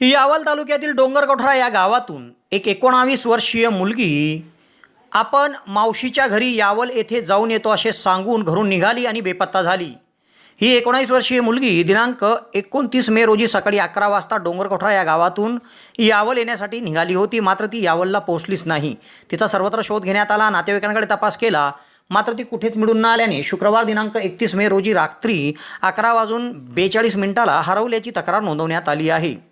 यावल तालुक्यातील डोंगरकोठरा या गावातून एक एकोणावीस वर्षीय मुलगी आपण मावशीच्या घरी यावल येथे जाऊन येतो असे सांगून घरून निघाली आणि बेपत्ता झाली. ही एकोणावीस वर्षीय मुलगी दिनांक एकोणतीस मे रोजी सकाळी अकरा वाजता डोंगरकोठरा या गावातून यावल येण्यासाठी निघाली होती. मात्र ती यावलला पोहोचलीच नाही. तिचा सर्वत्र शोध घेण्यात आला नातेवाईकांकडे तपास केला. मात्र ती कुठेच मिळून न आल्याने शुक्रवार दिनांक एकतीस मे रोजी रात्री अकरा वाजून बेचाळीस मिनिटाला हरवल्याची तक्रार नोंदवण्यात आली आहे.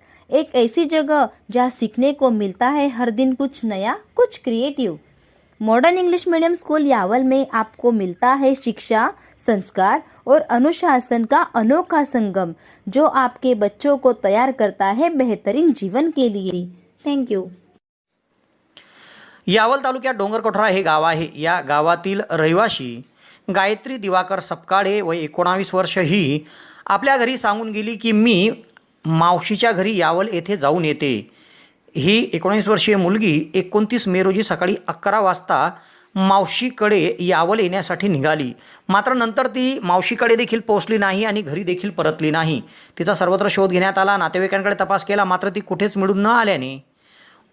एक ऐसी जगह जहाँ सीखने को मिलता है हर दिन कुछ नया, कुछ creative modern English medium school Yawal में आपको मिलता है शिक्षा, संस्कार और अनुशासन का अनोखा संगम, जो आपके बच्चों को तैयार करता है बेहतरीन जीवन के लिए. थैंक यू यावल तालुक्यात डोंगरकोठरा हे गाव आहे. या गावातील रहिवाशी गायत्री दिवाकर सपकाळे व एकोणावीस वर्ष ही आपल्या घरी सांगून गेली की मी मावशीच्या घरी यावल येथे जाऊन येते. ही एकोणीस वर्षीय मुलगी एकोणतीस मे रोजी सकाळी अकरा वाजता मावशीकडे यावल येण्यासाठी निघाली. मात्र नंतर ती मावशीकडे देखील पोहोचली नाही आणि घरी देखील परतली नाही. तिचा सर्वत्र शोध घेण्यात आला नातेवाईकांकडे तपास केला मात्र ती कुठेच मिळून न आल्याने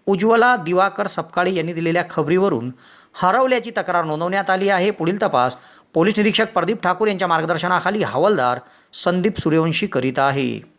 उज्ज्वला दिवाकर सपकाळे यांनी दिलेल्या खबरीवरून हरवल्याची तक्रार नोंदवण्यात आली आहे. पुढील तपास पोलीस निरीक्षक प्रदीप ठाकूर यांच्या मार्गदर्शनाखाली हवालदार संदीप सूर्यवंशी करीत आहे.